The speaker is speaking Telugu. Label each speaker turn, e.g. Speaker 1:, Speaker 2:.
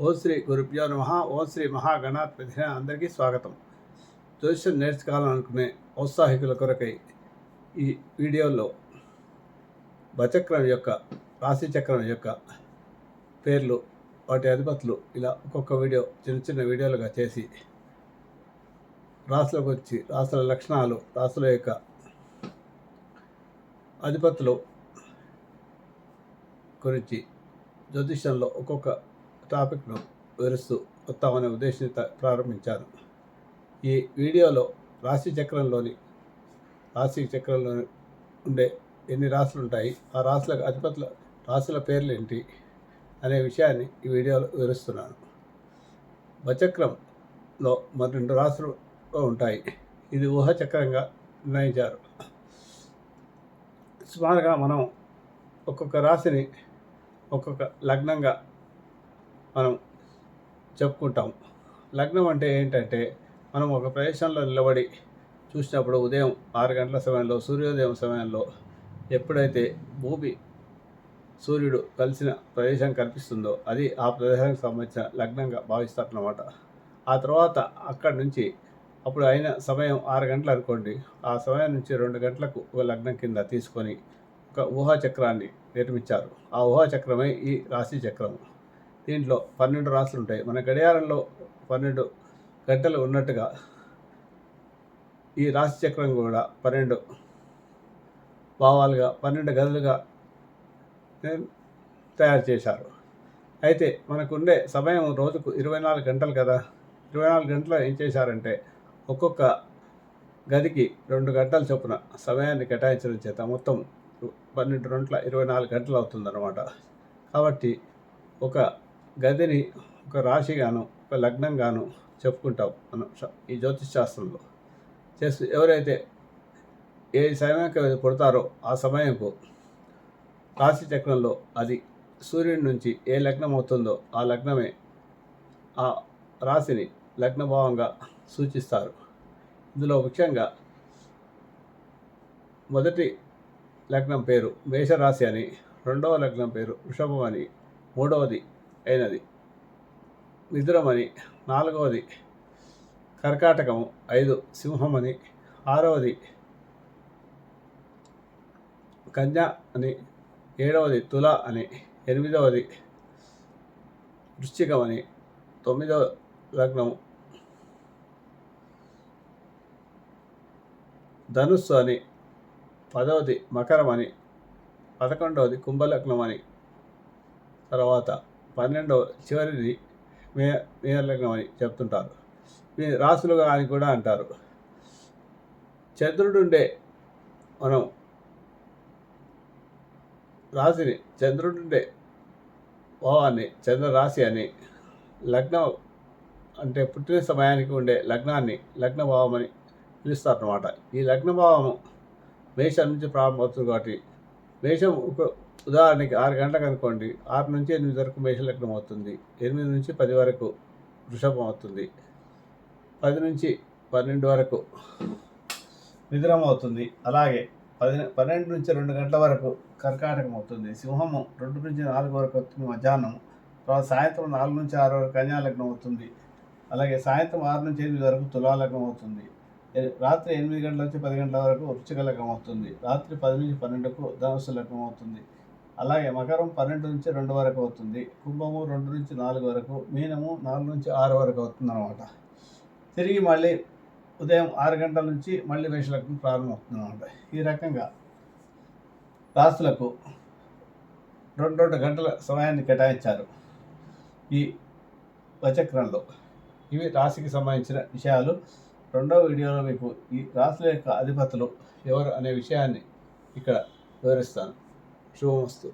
Speaker 1: ఓ శ్రీ గురుభ్యో నమ. ఓ శ్రీ మహాగణాధిపతి అందరికీ స్వాగతం. జ్యోతిషం నేర్చుకోవాలనుకునే ఔత్సాహికుల కొరకై ఈ వీడియోలో బచక్రం యొక్క రాశి చక్రం యొక్క పేర్లు వాటి అధిపతులు ఇలా ఒక్కొక్క వీడియో చిన్న చిన్న వీడియోలుగా చేసి రాసులకు వచ్చి రాసుల లక్షణాలు రాసుల యొక్క అధిపతులు గురించి జ్యోతిషంలో ఒక్కొక్క టాపిక్ను వివరిస్తూ వస్తామనే ఉద్దేశంతో ప్రారంభించాను. ఈ వీడియోలో రాశి చక్రంలోని రాశి చక్రంలో ఉండే ఎన్ని రాశులు ఉంటాయి ఆ రాశులకు అధిపతుల రాశుల పేర్లు ఏంటి అనే విషయాన్ని ఈ వీడియోలో వివరిస్తున్నాను. బచక్రంలో మరి రెండు రాశులు ఉంటాయి. ఇది ఊహ చక్రంగా నిర్ణయించారు. సుమారుగా మనం ఒక్కొక్క రాశిని ఒక్కొక్క లగ్నంగా మనం చెప్పుకుంటాం. లగ్నం అంటే ఏంటంటే మనం ఒక ప్రదేశంలో నిలబడి చూసినప్పుడు ఉదయం ఆరు గంటల సమయంలో సూర్యోదయం సమయంలో ఎప్పుడైతే భూమి సూర్యుడు కలిసిన ప్రదేశం కనిపిస్తుందో అది ఆ ప్రదేశానికి సంబంధించిన లగ్నంగా భావిస్తారన్నమాట. ఆ తర్వాత అక్కడి నుంచి అప్పుడు అయిన సమయం ఆరు గంటలు అనుకోండి. ఆ సమయం నుంచి రెండు గంటలకు ఒక లగ్నం కింద తీసుకొని ఒక ఊహాచక్రాన్ని నిర్మించారు. ఆ ఊహాచక్రమే ఈ రాశి చక్రం. దీంట్లో పన్నెండు రాశులు ఉంటాయి మన గడియారంలో పన్నెండు గంటలు ఉన్నట్టుగా ఈ రాశి చక్రం కూడా పన్నెండు భావాలుగా పన్నెండు గదులుగా తయారు చేశారు. అయితే మనకుండే సమయం రోజుకు ఇరవై నాలుగు గంటలు కదా. ఇరవై నాలుగు గంటలు ఏం చేశారంటే ఒక్కొక్క గదికి రెండు గంటల చొప్పున సమయాన్ని కేటాయించడం చేత మొత్తం పన్నెండు గంటల ఇరవై నాలుగు గంటలు అవుతుందన్నమాట. కాబట్టి ఒక గదిని ఒక రాశిగాను ఒక లగ్నంగాను చెప్పుకుంటాం మనం ఈ జ్యోతిష్ శాస్త్రంలో. చేస్తూ ఎవరైతే ఏ సమయానికి పుడతారో ఆ సమయంకు రాశి చక్రంలో అది సూర్యుడి నుంచి ఏ లగ్నం అవుతుందో ఆ లగ్నమే ఆ రాశిని లగ్నభావంగా సూచిస్తారు. ఇందులో ముఖ్యంగా మొదటి లగ్నం పేరు మేషరాశి అని రెండవ లగ్నం పేరు వృషభం అని మూడవది అయినది. మిథునం నాలుగవది కర్కాటకము ఐదు సింహం అని ఆరవది కన్యా అని ఏడవది తుల అని ఎనిమిదవది వృశ్చికం అని తొమ్మిదవ లగ్నము ధనుస్సు అని పదవది మకరం అని పదకొండవది కుంభలగ్నం అని తర్వాత పన్నెండవ చివరిది మే మేలగ్నం అని చెప్తుంటారు. మీ రాసులుగా అని కూడా అంటారు. చంద్రుడుండే మనం రాశిని చంద్రుడుండే భావాన్ని చంద్రరాశి అని లగ్నం అంటే పుట్టిన సమయానికి ఉండే లగ్నాన్ని లగ్న భావం అని పిలుస్తారన్నమాట. ఈ లగ్న భావము మేషం నుంచి ప్రారంభమవుతుంది కాబట్టి మేషం ఉదాహరణకి ఆరు గంటలకు అనుకోండి ఆరు నుంచి ఎనిమిది వరకు మేష లగ్నం అవుతుంది ఎనిమిది నుంచి పది వరకు వృషభం అవుతుంది పది నుంచి పన్నెండు వరకు మిథునం అవుతుంది అలాగే పది పన్నెండు నుంచి రెండు గంటల వరకు కర్కాటకం అవుతుంది సింహము రెండు నుంచి నాలుగు వరకు అవుతుంది మధ్యాహ్నం తర్వాత సాయంత్రం నాలుగు నుంచి ఆరు వరకు కన్యాలగ్నం అవుతుంది అలాగే సాయంత్రం ఆరు నుంచి ఎనిమిది వరకు తులాలగ్నం అవుతుంది రాత్రి ఎనిమిది గంటల నుంచి పది గంటల వరకు వృశ్చిక లగ్నం అవుతుంది రాత్రి పది నుంచి పన్నెండుకు ధనుసు లగ్నం అవుతుంది అలాగే మకరం పన్నెండు నుంచి రెండు వరకు అవుతుంది కుంభము రెండు నుంచి నాలుగు వరకు మీనము నాలుగు నుంచి ఆరు వరకు అవుతుంది అనమాట తిరిగి మళ్ళీ ఉదయం ఆరు గంటల నుంచి మళ్ళీ మేషలగ్నం ప్రారంభమవుతుంది అనమాట ఈ రకంగా రాసులకు రెండు రెండు గంటల సమయాన్ని కేటాయించారు ఈ వచక్రంలో. ఇవి రాశికి సంబంధించిన విషయాలు. రెండవ వీడియోలో మీకు ఈ రాశుల యొక్క అధిపతులు ఎవరు అనే విషయాన్ని ఇక్కడ వివరిస్తాను. 就是